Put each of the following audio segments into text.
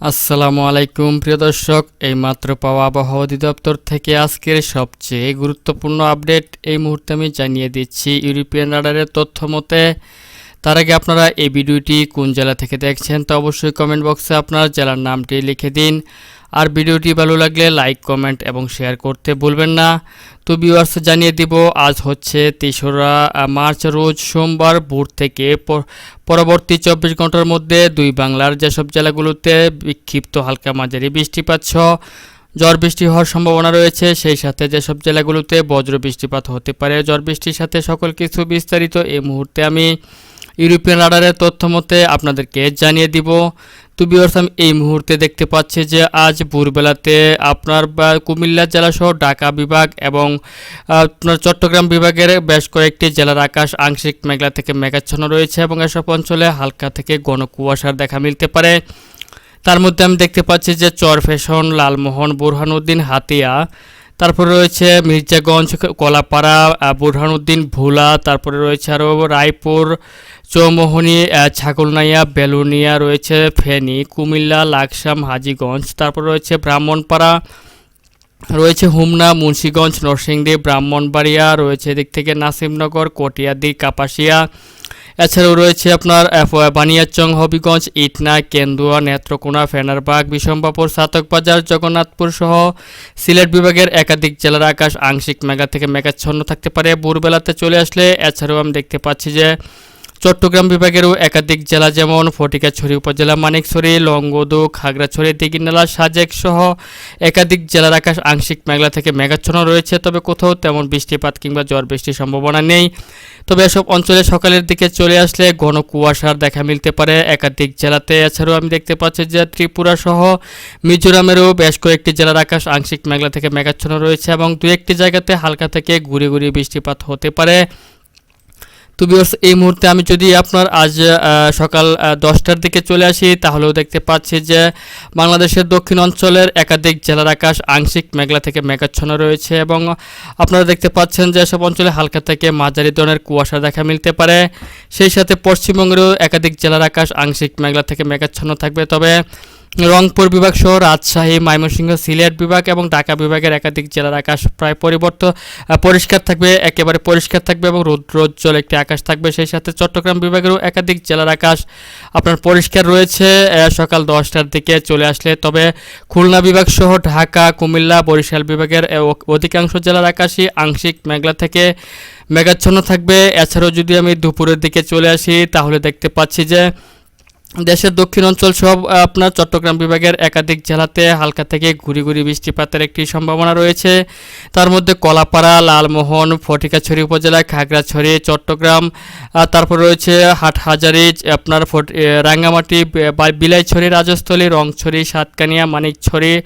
আসসালামু আলাইকুম, প্রিয় দর্শক। এই মাত্র পাওয়া আবহাওয়া অধিদপ্তর থেকে আজকের সবচেয়ে গুরুত্বপূর্ণ আপডেট এই মুহূর্তে আমি জানিয়ে দিচ্ছি ইউরোপিয়ান রাডারের তথ্য মতে, তার আগে আপনারা এই ভিডিওটি কোন জেলা থেকে দেখছেন তো অবশ্যই কমেন্ট বক্সে আপনার জেলার নামটি লিখে দিন। আর ভিডিওটি ভালো লাগলে লাইক, কমেন্ট এবং শেয়ার করতে ভুলবেন না। তো ভিউয়ার্স জানিয়ে দিব, আজ হচ্ছে তেসরা মার্চ রোজ সোমবার ভোর থেকে পরবর্তী চব্বিশ ঘণ্টার মধ্যে দুই বাংলার যেসব জেলাগুলোতে বিক্ষিপ্ত হালকা মাঝারি বৃষ্টিপাত ঝড় বৃষ্টি হওয়ার সম্ভাবনা রয়েছে, সেই সাথে যেসব জেলাগুলোতে বজ্র বৃষ্টিপাত হতে পারে, ঝড় বৃষ্টির সাথে সকল কিছু বিস্তারিত এই মুহূর্তে আমি ইউরোপিয়ান রাডারের তথ্য মতে আপনাদেরকে জানিয়ে দিব। তো বিয়ার্স আমি এই মুহূর্তে দেখতে পাচ্ছি যে আজ ভোরবেলাতে আপনার কুমিল্লা জেলা সহ ঢাকা বিভাগ এবং আপনার চট্টগ্রাম বিভাগের বেশ কয়েকটি জেলার আকাশ আংশিক মেঘলা থেকে মেঘাচ্ছন্ন রয়েছে এবং এসব অঞ্চলে হালকা থেকে ঘন কুয়াশার দেখা মিলতে পারে। তার মধ্যে আমি দেখতে পাচ্ছি যে চরফেশন, লালমোহন, বুরহানুদ্দিন, হাতিয়া তারপরে রয়েছে মির্জাগঞ্জ, কলাপাড়া বুরহানুদ্দিন, ভোলা, তারপরে রয়েছে আরও রায়পুর, চৌমোহনী ছাগলনাইয়া, বেলুনিয়া, রয়েছে ফেনী, কুমিল্লা, লাকসাম, হাজিগঞ্জ, তারপর রয়েছে ব্রাহ্মণপাড়া, রয়েছে হুমনা, মুন্সীগঞ্জ, নরসিংদী, ব্রাহ্মণবাড়িয়া, রয়েছে এদিক থেকে নাসিমনগর, কটিয়াদি, কাপাসিয়া এছাড়াও রয়েছে আপনার বানিয়াচং হবিগঞ্জ, ইটনা, কেন্দুয়া, নেত্রকোনা, ফেনারবাগ, বিশম্বাপুর সাতকবাজার জগন্নাথপুর সহ সিলেট বিভাগের একাধিক জেলার আকাশ আংশিক মেঘা থেকে মেঘাচ্ছন্ন থাকতে পারে। ভোরবেলাতে চলে আসলে এছাড়াও আমি দেখতে পাচ্ছি যে চট্টগ্রাম বিভাগেরও একাধিক জেলা যেমন ফটিকাছড়ি উপজেলা মানিকছড়ি, লংগদু, খাগড়াছড়ি, দিঘিনালা, সাজেক সহ একাধিক জেলার আকাশ আংশিক মেঘলা থেকে মেঘাচ্ছন্ন রয়েছে। তবে কোথাও তেমন বৃষ্টিপাত কিংবা ঝড় বৃষ্টির সম্ভাবনা নেই। তবে এসব অঞ্চলে সকালের দিকে চলে আসলে ঘন কুয়াশার দেখা মিলতে পারে। একাধিক জেলাতে এছাড়াও আমি দেখতে পাচ্ছি যে ত্রিপুরা সহ মিজোরামেরও বেশ কয়েকটি জেলার আকাশ আংশিক মেঘলা থেকে মেঘাচ্ছন্ন রয়েছে এবং দু একটি জায়গাতে হালকা থেকে ঘুরে ঘুরে বৃষ্টিপাত হতে পারে। তো ভিউয়ার্স এই মুহূর্তে আমি যদি আপনার আজ সকাল দশটার দিকে চলে আসি, তাহলেও দেখতে পাচ্ছি যে বাংলাদেশের দক্ষিণ অঞ্চলের একাধিক জেলার আকাশ আংশিক মেঘলা থেকে মেঘাচ্ছন্ন রয়েছে এবং আপনারা দেখতে পাচ্ছেন যে সব অঞ্চলে হালকা থেকে মাঝারি ধরনের কুয়াশা দেখা মিলতে পারে। সেই সাথে পশ্চিমবঙ্গেরও একাধিক জেলার আকাশ আংশিক মেঘলা থেকে মেঘাচ্ছন্ন থাকবে। তবে রংপুর বিভাগ সহ রাজশাহী, ময়মনসিংহ, সিলেট বিভাগ এবং ঢাকা বিভাগের একাধিক জেলার আকাশ প্রায় পরিবর্তন পরিষ্কার থাকবে, একেবারে পরিষ্কার থাকবে এবং রৌদ্রোজ্জ্বল একটি আকাশ থাকবে। সেই সাথে চট্টগ্রাম বিভাগেরও একাধিক জেলার আকাশ আপনার পরিষ্কার রয়েছে। সকাল দশটার দিকে চলে আসলে তবে খুলনা বিভাগ সহ ঢাকা, কুমিল্লা, বরিশাল বিভাগের অধিকাংশ জেলার আকাশই আংশিক মেঘলা থেকে মেঘাচ্ছন্ন থাকবে। এছাড়াও যদি আমি দুপুরের দিকে চলে আসি, তাহলে দেখতে পাচ্ছি যে দেশের দক্ষিণ অঞ্চল সব আপনার চট্টগ্রাম বিভাগের একাধিক জেলাতে হালকা থেকে ঘুরি ঘুরি বৃষ্টিপাতের একটি সম্ভাবনা রয়েছে। তার মধ্যে কলাপাড়া, লালমোহন, ফটিকাছড়ি উপজেলা, খাগড়াছড়ি, চট্টগ্রাম তারপর রয়েছে হাটহাজারি, আপনার ফট- রাঙ্গামাটি বিলাইছড়ি, রাজস্থলী, রংছড়ি, সাতকানিয়া, মানিকছড়ি,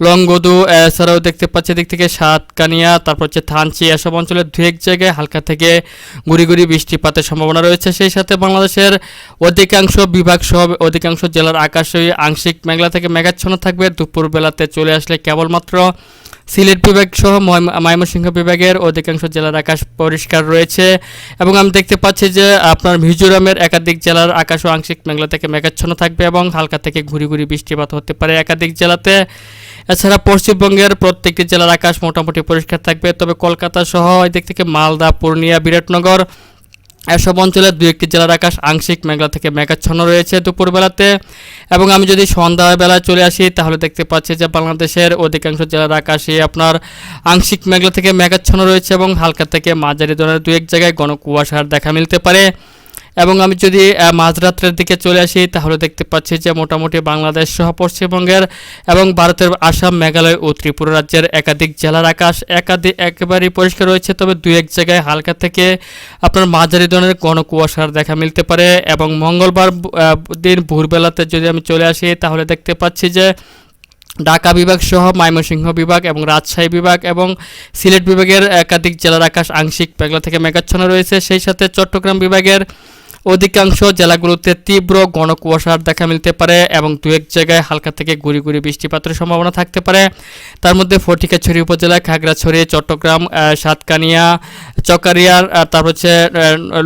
লংগদু, এছাড়াও দেখতে পাচ্ছি দিক থেকে সাতকানিয়া, তারপর হচ্ছে থানচি, এসব অঞ্চলের দু এক জায়গায় হালকা থেকে গুড়ি গুড়ি বৃষ্টিপাতের সম্ভাবনা রয়েছে। সেই সাথে বাংলাদেশের অধিকাংশ বিভাগ সহ অধিকাংশ জেলার আকাশে আংশিক মেঘলা থেকে মেঘাচ্ছন্ন থাকবে। দুপুর বেলাতে চলে আসলে কেবলমাত্র সিলেট বিভাগ সহ ময়- ময়মনসিংহ বিভাগের অধিকাংশ জেলার আকাশ পরিষ্কার রয়েছে এবং আমি দেখতে পাচ্ছি যে আপনার মিজোরামের একাধিক জেলার আকাশও আংশিক মেঘলা থেকে মেঘাচ্ছন্ন থাকবে এবং হালকা থেকে ঘুরি ঘুরি বৃষ্টিপাত হতে পারে একাধিক জেলাতে। এছাড়া পশ্চিমবঙ্গের প্রত্যেকটি জেলার আকাশ মোটামুটি পরিষ্কার থাকবে। তবে কলকাতা সহ এদিক থেকে মালদা, পূর্ণিয়া, বিরাটনগর এসব অঞ্চলের দু একটি জেলার আকাশ আংশিক মেঘলা থেকে মেঘাচ্ছন্ন রয়েছে দুপুরবেলাতে। এবং আমি যদি সন্ধ্যাবেলায় চলে আসি, তাহলে দেখতে পাচ্ছি যে বাংলাদেশের অধিকাংশ জেলার আকাশে আপনার আংশিক মেঘলা থেকে মেঘাচ্ছন্ন রয়েছে এবং হালকা থেকে মাঝারি ধরনের দু এক জায়গায় ঘন কুয়াশার দেখা মিলতে পারে। এবং আমি যদি মাঝরাত্রের দিকে চলে আসি, তাহলে দেখতে পাচ্ছি যে মোটামুটি বাংলাদেশ সহ পশ্চিমবঙ্গের এবং ভারতের আসাম, মেঘালয় ও ত্রিপুরা রাজ্যের একাধিক জেলার আকাশ একাধিক একেবারেই পরিষ্কার রয়েছে। তবে দু এক জায়গায় হালকা থেকে আপনার মাঝারি ধরনের ঘন কুয়াশার দেখা মিলতে পারে এবং মঙ্গলবার দিন ভোরবেলাতে যদি আমি চলে আসি, তাহলে দেখতে পাচ্ছি যে ঢাকা বিভাগ সহ ময়মনসিংহ বিভাগ এবং রাজশাহী বিভাগ এবং সিলেট বিভাগের একাধিক জেলার আকাশ আংশিক মেঘলা থেকে মেঘাচ্ছন্ন রয়েছে। সেই সাথে চট্টগ্রাম বিভাগের অধিকাংশ জেলাগুলোতে তীব্র ঘন কুয়াশার দেখা মিলতে পারে এবং দু এক জায়গায় হালকা থেকে গুড়ি গুড়ি বৃষ্টিপাতের সম্ভাবনা থাকতে পারে। তার মধ্যে ফটিকাছড়ি উপজেলা, খাগড়াছড়ি, চট্টগ্রাম সাতকানিয়া, চকারিয়ার তারপর হচ্ছে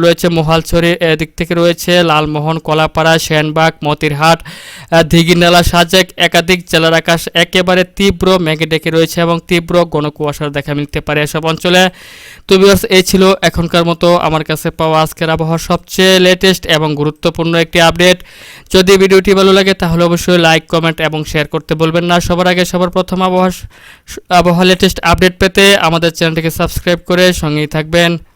রয়েছে মোহালছড়ি এদিক থেকে রয়েছে লালমোহন, কলাপাড়া, সেনবাগ, মতিরহাট দিঘিনালা সাজেক, একাধিক জেলার আকাশ একেবারে তীব্র মেঘে ডেকে রয়েছে এবং তীব্র ঘন কুয়াশার দেখা মিলতে পারে এসব অঞ্চলে। তো ভিউয়ার্স এই ছিল এখনকার মতো আমার কাছে পাওয়া আজকের আবহাওয়ার সবচেয়ে লেটেস্ট এবং গুরুত্বপূর্ণ একটি আপডেট যদি ভিডিওটি ভালো লাগে, তাহলে অবশ্যই লাইক কমেন্ট এবং শেয়ার করতে বলবেন না। সবার আগে সবার প্রথম আবহাওয়া আবহাওয়া লেটেস্ট আপডেট পেতে আমাদের চ্যানেলটিকে সাবস্ক্রাইব করে সঙ্গেই থাকবেন।